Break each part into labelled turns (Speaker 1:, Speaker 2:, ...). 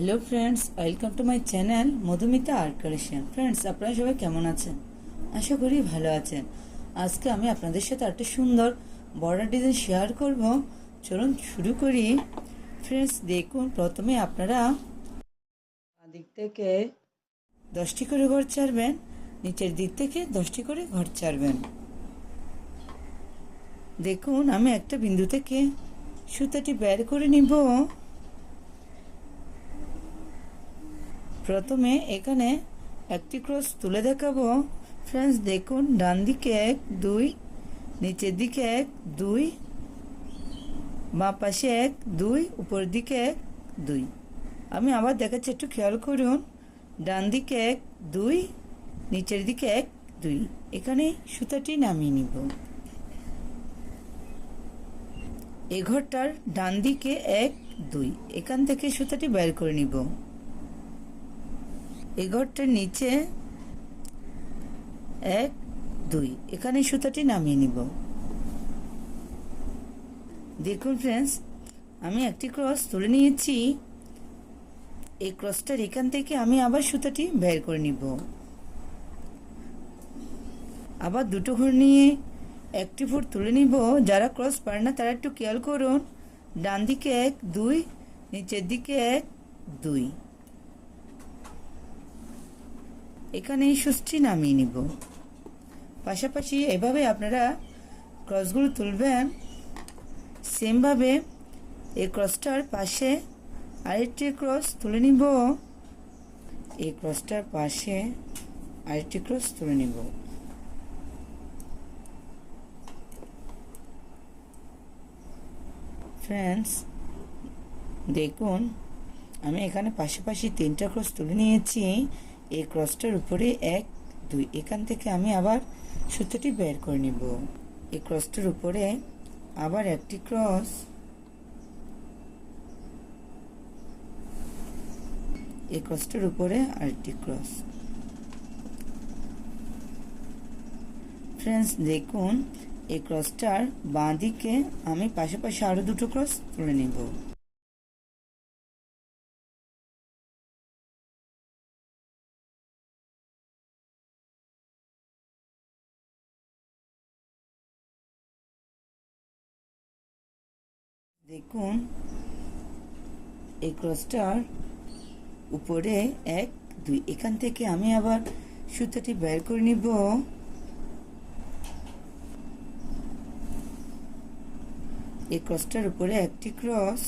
Speaker 1: Hello friends welcome to my channel Madhumita art collection friends আপনারা সবাই কেমন আছেন? আশা করি ভালো আছেন। আজকে আমি আপনাদের সাথে একটা সুন্দর বর্ডার ডিজাইন শেয়ার করব। চলুন শুরু করি। ফ্রেন্ডস দেখুন, প্রথমে আপনারা দিক থেকে দশটি করে ঘর ছাড়বেন, নিচের দিক থেকে দশটি করে ঘর ছাড়বেন। দেখুন, আমি একটা বিন্দু থেকে সুতাটি বের করে নিব। প্রথমে এখানে একটি ক্রস তুলে দেখাবো। ফ্রেন্ডস দেখুন ডান দিকে এক, দুই, নিচের দিকে এক, দুই, বাঁ পাশে এক, দুই, উপর দিকে এক, দুই। আমি আবার দেখাচ্ছি, একটু খেয়াল করুন। ডান দিকে এক, দুই, নিচের দিকে এক, দুই। এখানে সুতাটি নামিয়ে নিব। এ ঘরটার ডান দিকে এক, দুই। এখান থেকে সুতাটি বের করে নিব। এই ঘরটার নিচে এক, দুই। এখানে সুতাটি নামিয়ে নিব। দেখুন ফ্রেন্ডস আমি একটি ক্রস তুলে নিয়েছি। এই ক্রসটার এখান থেকে আমি আবার সুতাটি বের করে নিব। আবার দুটো ঘর নিয়ে একটি ফুট তুলে নিব। যারা ক্রস পারে না, তারা একটু খেয়াল করুন। ডান দিকে এক, দুই, নিচের দিকে এক, দুই। এখানে সুচটি নামিয়ে নিব। পাশাপাশি এভাবে আপনারা ক্রসগুলো তুলবেন। সেমভাবে এই ক্রসটার পাশে আরেকটি ক্রস তুলে নিব। এই ক্রসটার পাশে আরেকটি ক্রস তুলে নিব। ফ্রেন্ডস, দেখুন, আমি এখানে পাশাপাশি তিনটা ক্রস তুলে নিয়েছি। এই ক্রসটার উপরে এক, দুই, এখান থেকে আমি আবার সুতোটি বের করে নিব। এই ক্রসটার উপরে আবার একটি ক্রস। এই ক্রসটার উপরে আরেকটি ক্রস। ফ্রেন্ডস, দেখুন, এই ক্রসটার বাঁ দিকে আমি পাশাপাশি আরও দুটো ক্রস তুলে নিব। দেখুন এই ক্রসটার উপরে এক, দুই, এখান থেকে আমি আবার সুতাটি বের করে নিব। এই ক্রসটার উপরে একটি ক্রস।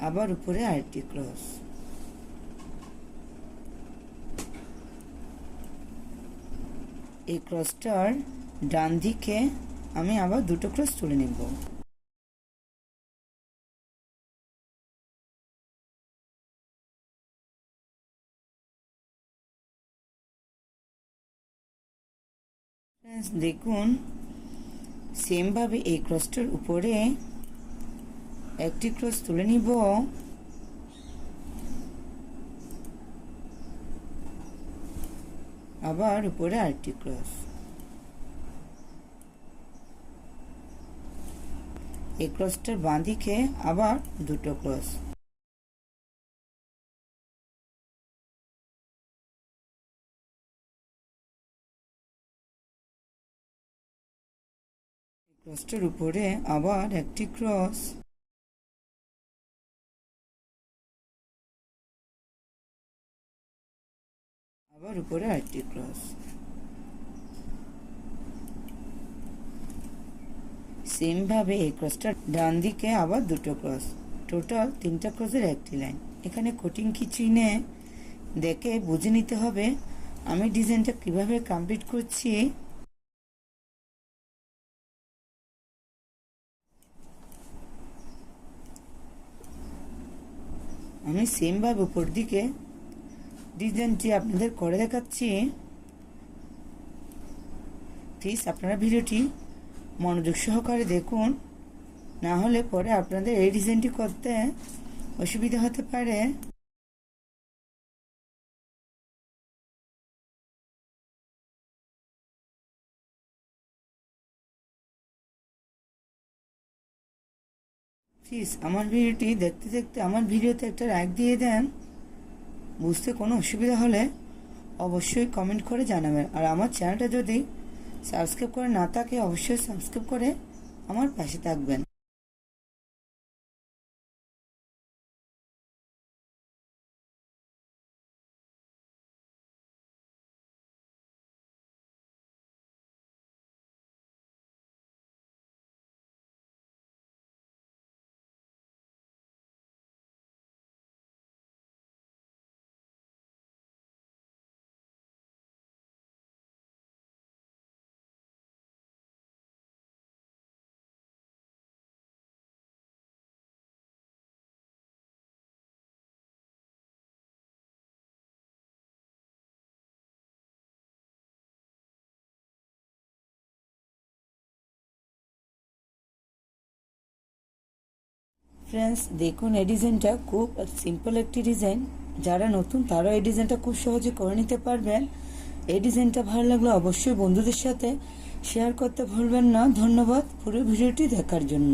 Speaker 1: আবার উপরে আরেকটি ক্রস। এই ক্রসটার ডান দিকে আমি আবার দুটো ক্রস তুলে নেব। দেখুন সেমভাবে এই ক্রসটার উপরে একটি ক্রস তুলে নিব। আবার উপরে আরেকটি ক্রস এই ক্রসটার বাঁদিকে আবার দুটো ক্রস। ক্রসটার উপরে আবার একটি ক্রস। আবার উপরে আরেকটি ক্রস। সেমভাবে এই ক্রসটার ডান দিকে আবার দুটো ক্রস। টোটাল তিনটা ক্রসের একটি লাইন। এখানে কোটিং কিছুই নেই দেখে বুঝে নিতে হবে। আমি ডিজাইনটা কীভাবে কমপ্লিট করছি? আমি সেমভাবে উপর দিকে ডিজাইনটি আপনাদের করে দেখাচ্ছি। প্লিজ আপনারা ভিডিওটি মনোযোগ সহকারে দেখুন। না হলে পরে আপনাদের এই ডিজাইনটি করতে অসুবিধা হতে পারে। প্লিজ আমার ভিডিওটি দেখতে দেখতে আমার ভিডিওতে একটা লাইক দিয়ে দেন। বুঝতে কোনো অসুবিধা হলে অবশ্যই কমেন্ট করে জানাবেন। আর আমার চ্যানেলটা যদি সাবস্ক্রাইব করে না থাকে অবশ্যই সাবস্ক্রাইব করে আমার পাশে থাকবেন। ফ্রেন্ডস দেখুন, এই ডিজাইনটা খুব সিম্পল একটি ডিজাইন যারা নতুন তারা এই ডিজাইনটা খুব সহজে করে নিতে পারবেন। এই ডিজাইনটা ভালো লাগলে অবশ্যই বন্ধুদের সাথে শেয়ার করতে ভুলবেন না। ধন্যবাদ পুরো ভিডিওটি দেখার জন্য।